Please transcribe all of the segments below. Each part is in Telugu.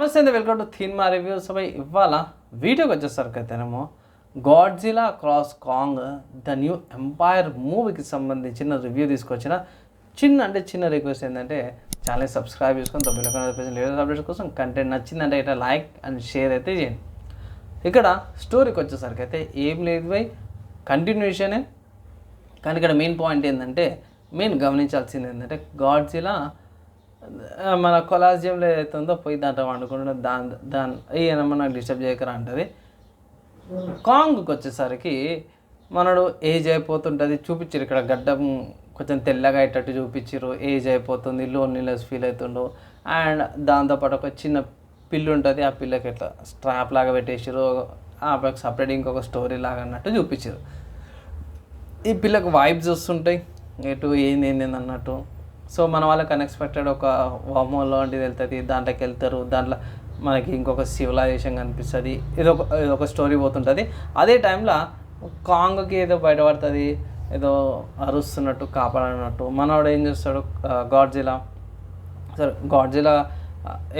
నమస్తే అండి వెల్కమ్ టు థీన్ రివ్యూస్. పై ఇవాళ వీడియోకి వచ్చేసరికి అయితేనేమో Godzilla cross Kong the new empire మూవీకి సంబంధించిన రివ్యూ తీసుకొచ్చిన చిన్న అంటే చిన్న రిక్వెస్ట్ ఏంటంటే ఛానల్ సబ్స్క్రైబ్ చేసుకొని తొమ్మిది లేటెస్ట్ అప్డేట్స్ కోసం కంటెంట్ నచ్చిందంటే ఇట్లా లైక్ అండ్ షేర్ అయితే చేయండి. ఇక్కడ స్టోరీకి వచ్చేసరికి అయితే ఏం లేదు బై కంటిన్యూషనే. కానీ ఇక్కడ మెయిన్ పాయింట్ ఏంటంటే మెయిన్ గమనించాల్సింది ఏంటంటే గాడ్జిలా మన కొలాజియంలో ఏదైతే ఉందో పోయి దాంట్లో వండుకుంటున్న దాని దాని ఈయన మనకు డిస్టర్బ్ చేయకరా అంటది. కాంగ్కి వచ్చేసరికి మనడు ఏజ్ అయిపోతుంటుంది చూపించారు ఇక్కడ గడ్డం కొంచెం తెల్లగా అయ్యేటట్టు చూపించారు ఏజ్ అయిపోతుంది లోన్లీనెస్ ఫీల్ అవుతుండు. అండ్ దాంతోపాటు ఒక చిన్న పిల్లు ఉంటుంది ఆ పిల్లకి ఇట్లా స్ట్రాప్ లాగా పెట్టేసారు ఆ పిల్లకి సపరేట్ ఇంకొక స్టోరీ లాగా అన్నట్టు చూపించారు ఈ పిల్లకు వైబ్స్ వస్తుంటాయి ఎటు ఏంది ఏంది ఏంది అన్నట్టు. సో మన వాళ్ళకి అన్ఎక్స్పెక్టెడ్ ఒక వామో లాంటిది వెళ్తుంది దాంట్లోకి వెళ్తారు దాంట్లో మనకి ఇంకొక సివిలైజేషన్ కనిపిస్తుంది ఇది ఒక ఇది ఒక స్టోరీ పోతుంటుంది. అదే టైంలో కాంగ్కి ఏదో బయటపడుతుంది ఏదో అరుస్తున్నట్టు కాపాడనట్టు. మనవాడు ఏం చేస్తాడు గాడ్జిలా సరే గాడ్జిలా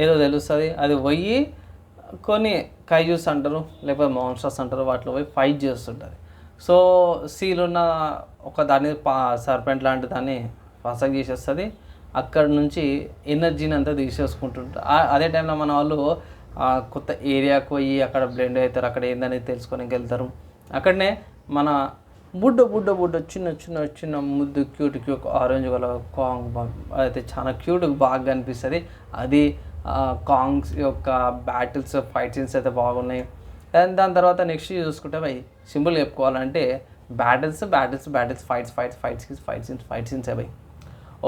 ఏదో తెలుస్తుంది అది పోయి కొన్ని కైజూస్ అంటారు లేకపోతే మాన్స్టర్స్ అంటారు వాటిలో పోయి ఫైట్ చేస్తుంటుంది. సో సీలున్న ఒక దాన్ని పా సర్పెంట్ లాంటి దాన్ని ఫసక్ చేసేస్తుంది అక్కడ నుంచి ఎనర్జీని అంతా తీసేసుకుంటుంటారు అదే టైంలో మన వాళ్ళు కొత్త ఏరియాకు పోయి అక్కడ బ్లెండ్ అవుతారు అక్కడ ఏందనేది తెలుసుకొని వెళ్తారు అక్కడనే మన బుడ్డ బుడ్డ బుడ్డ చిన్న చిన్న చిన్న ముద్దు cute cute orange colour Kong అయితే చాలా క్యూట్ బాగా కనిపిస్తుంది అది కాంగ్స్ యొక్క బ్యాటిల్స్ ఫైట్ సీన్స్ అయితే బాగున్నాయి అండ్ దాని తర్వాత నెక్స్ట్ చూసుకుంటే భయ్ సింపుల్ చెప్పుకోవాలంటే battles battles battles fights fights fights scenes fight scenes fight scenes అవి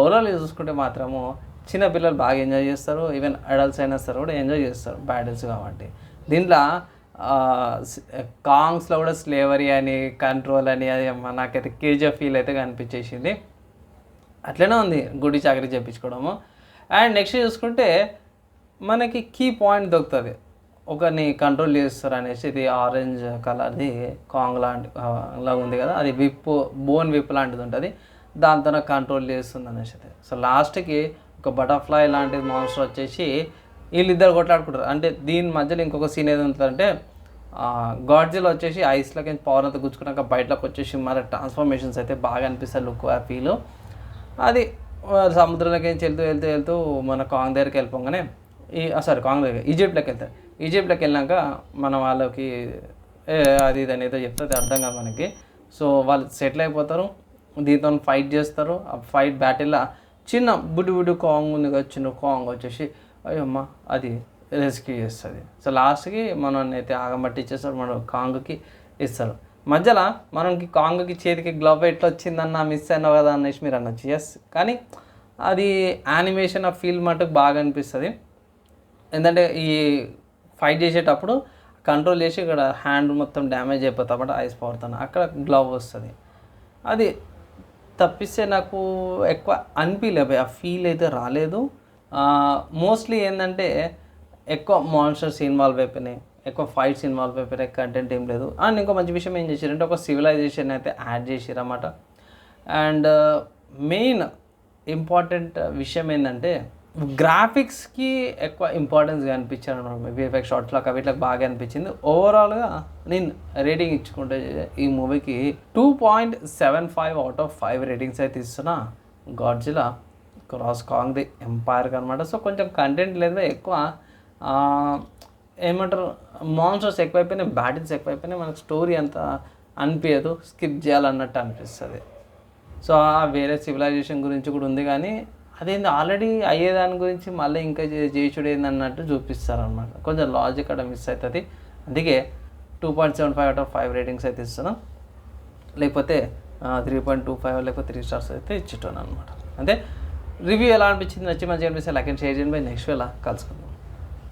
ఓవరాల్ చూసుకుంటే మాత్రము చిన్న పిల్లలు బాగా ఎంజాయ్ చేస్తారు ఈవెన్ అడల్ట్స్ అయినా సరే కూడా ఎంజాయ్ చేస్తారు బ్యాటిల్స్ కాబట్టి. దీంట్లో కాంగ్స్లో కూడా స్లేవరీ అని కంట్రోల్ అని అది నాకైతే కేజీఎఫ్ ఫీల్ అయితే కనిపించేసింది. అట్లనే ఉంది గుడి చాకరీ చేయించుకోవడము అండ్ నెక్స్ట్ చూసుకుంటే మనకి కీ పాయింట్ దొరుకుతుంది. ఒకరిని కంట్రోల్ చేస్తారు అనేసి ఇది ఆరెంజ్ కలర్ది కాంగ్ లాంటి లాగా ఉంది కదా అది విప్ బోన్ విప్ లాంటిది ఉంటుంది. దాంతో కంట్రోల్ చేస్తుంది అనేసి అయితే. సో లాస్ట్కి ఒక బటర్ఫ్లై లాంటి మాన్స్టర్ వచ్చేసి వీళ్ళిద్దరు కొట్లాడుకుంటారు. అంటే దీని మధ్యలో ఇంకొక సీన్ ఏది ఉంటుందంటే గాడ్జిల్ వచ్చేసి ఐస్లోకి పవర్ అంతా గుచ్చుకున్నాక బయటలోకి వచ్చేసి మరి ట్రాన్స్ఫర్మేషన్స్ అయితే బాగా అనిపిస్తుంది లుక్ ఆ ఫీల్ అది సముద్రంలోకి వెళ్తూ వెళ్తూ వెళ్తూ మన కాంగ్ దగ్గరికి వెళ్ళిపోగానే ఈ సారీ కాంగ్ దగ్గర ఈజిప్ట్లోకి వెళ్తారు. ఈజిప్ట్లోకి వెళ్ళాక మన వాళ్ళకి అది ఇది అనేది చెప్తే అర్థం కాదు మనకి. సో వాళ్ళు సెటిల్ అయిపోతారు. దీంతో ఫైట్ చేస్తారు. ఆ ఫైట్ బ్యాటిల్లో చిన్న బుడ్డు బుడ్డు కాంగ్ ఉంది కదా చిన్న కాంగ్ వచ్చేసి అయ్యమ్మ అది రెస్క్యూ చేస్తుంది. సో లాస్ట్కి మనల్ని అయితే ఆగమట్టిచ్చేస్తారు మన కాంగ్కి ఇస్తారు. మధ్యలో మనకి కాంగ్కి చేతికి గ్లవ్ ఎట్లా వచ్చిందన్న మిస్ అయినావు కదా అనేసి మీరు అనొచ్చు. ఎస్ కానీ అది యానిమేషన్ ఆ ఫీల్ మటుకు బాగా అనిపిస్తుంది. ఎందుకంటే ఈ ఫైట్ చేసేటప్పుడు కంట్రోల్ చేసి ఇక్కడ హ్యాండ్ మొత్తం డ్యామేజ్ అయిపోతా అన్నమాట ఐస్ పవర్తాను అక్కడ గ్లవ్ వస్తుంది. అది తప్పిస్తే నాకు ఎక్కువ అనిపించలేదు ఆ ఫీల్ అయితే రాలేదు. మోస్ట్లీ ఏంటంటే ఎక్కువ మాన్స్టర్స్ ఇన్వాల్వ్ అయిపోయినాయి ఎక్కువ ఫైట్స్ ఇన్వాల్వ్ అయిపోయినాయి కంటెంట్ ఏం లేదు. అండ్ ఇంకో మంచి విషయం ఏం చేశారంటే ఒక సివిలైజేషన్ అయితే యాడ్ చేసారన్నమాట అండ్ మెయిన్ ఇంపార్టెంట్ విషయం ఏంటంటే గ్రాఫిక్స్కి ఎక్కువ ఇంపార్టెన్స్ కనిపించారు అనమాట విఎఫ్ఎక్స్ షార్ట్లకు వీటికి బాగా అనిపించింది. ఓవరాల్గా నేను రేటింగ్ ఇచ్చుకుంటే ఈ మూవీకి two point seven five out of five ratings అయితే ఇస్తున్నా. Godzilla cross Kong the empire అనమాట సో కొంచెం కంటెంట్ లేదా. ఎక్కువ ఏమంటారు మాన్సర్స్ ఎక్కువైపోయినాయి బ్యాటిల్స్ ఎక్కువైపోయినాయి. మనకు స్టోరీ అంత అనిపించదు. స్కిప్ చేయాలన్నట్టు అనిపిస్తుంది. సో ఆ వేరే సివిలైజేషన్ గురించి కూడా ఉంది కానీ అదేంది ఆల్రెడీ అయ్యేదాని గురించి మళ్ళీ ఇంకా చే- ఏందన్నట్టు చూపిస్తారనమాట చూపిస్తారు అనమాట కొంచెం లాజిక్ అక్కడ మిస్ అవుతుంది అందుకే two point seven five out of five ratings అయితే ఇస్తున్నాం. లేకపోతే త్రీ పాయింట్ టూ ఫైవ్ లేకపోతే త్రీ స్టార్స్ అయితే ఇచ్చేటాను అనమాట అంటే రివ్యూ ఎలా అనిపించింది? నచ్చి మంచిగా అనిపిస్తే లైక్ అండ్ షేర్ చేయండి. నెక్స్ట్ వేళ కలుసుకుందాం.